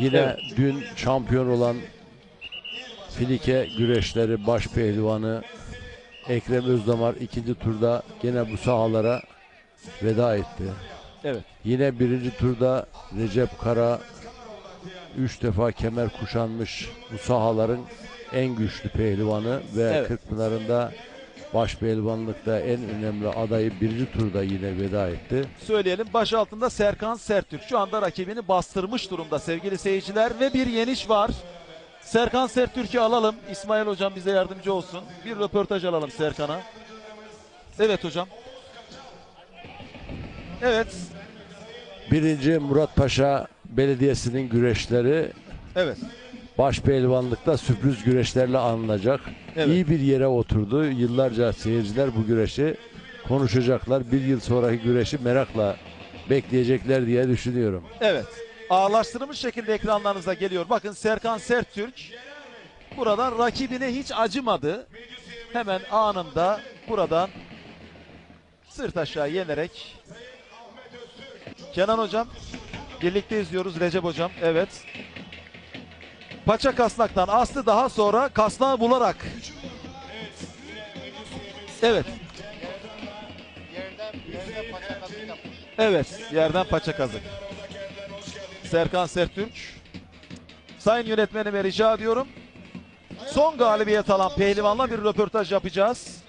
Yine Evet. dün şampiyon olan Filike güreşleri baş pehlivanı Ekrem Özdamar ikinci turda gene bu sahalara veda etti. Evet. Yine birinci turda Recep Kara üç defa kemer kuşanmış bu sahaların en güçlü pehlivanı ve Evet. Kırkpınar'ın da baş pehlivanlıkta en önemli adayı birinci turda yine veda etti. Söyleyelim baş altında Serkan Sertürk. Şu anda rakibini bastırmış durumda sevgili seyirciler ve bir yeniş var. Serkan Sertürk'ü alalım. İsmail hocam bize yardımcı olsun. Bir röportaj alalım Serkan'a. Evet hocam. Evet. Birinci Murat Paşa Belediyesi'nin güreşleri Evet. Baş pehlivanlıkta sürpriz güreşlerle anılacak. Evet. İyi bir yere oturdu. Yıllarca seyirciler bu güreşi konuşacaklar. Bir yıl sonraki güreşi merakla bekleyecekler diye düşünüyorum. Evet. Ağırlaştırılmış şekilde ekranlarınıza geliyor. Bakın Serkan Sertürk buradan rakibine hiç acımadı. Hemen anında buradan sırt aşağı yenerek Kenan hocam birlikte izliyoruz Recep hocam. Evet. Paça kasnaktan astı daha sonra kasnağı bularak. Evet. Evet, yerden paça kazık. Serkan Sertürk. Sayın yönetmenime rica ediyorum. Son galibiyet alan pehlivanla bir röportaj yapacağız.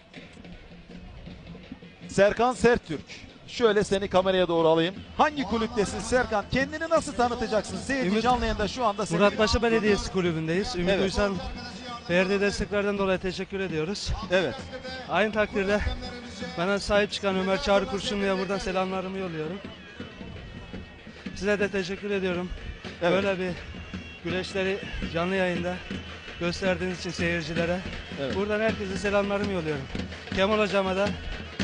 Serkan Sertürk. Şöyle seni kameraya doğru alayım. Hangi kulüptesin Serkan? Kendini nasıl tanıtacaksın? Seyirci canlı yayında şu anda seni... Muratpaşa Belediyesi Kulübü'ndeyiz. Ümit Evet. Uysal verdiği desteklerden dolayı teşekkür ediyoruz. Evet. Aynı takdirde bana sahip çıkan Ömer Çağrı Kurşunlu'ya buradan selamlarımı yolluyorum. Size de teşekkür ediyorum. Evet. Böyle bir güreşleri canlı yayında gösterdiğiniz için seyircilere. Evet. Buradan herkese selamlarımı yolluyorum. Kemal hocama da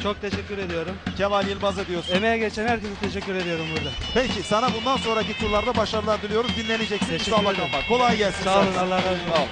çok teşekkür ediyorum. Kemal Yılmaz'a diyorsun. Emeğe geçen herkese teşekkür ediyorum burada. Peki sana bundan sonraki turlarda başarılar diliyoruz. Dinleneceksin. Teşekkür ol ederim. Kolay gelsin. Sağ olun. Allah razı olsun. Sağ.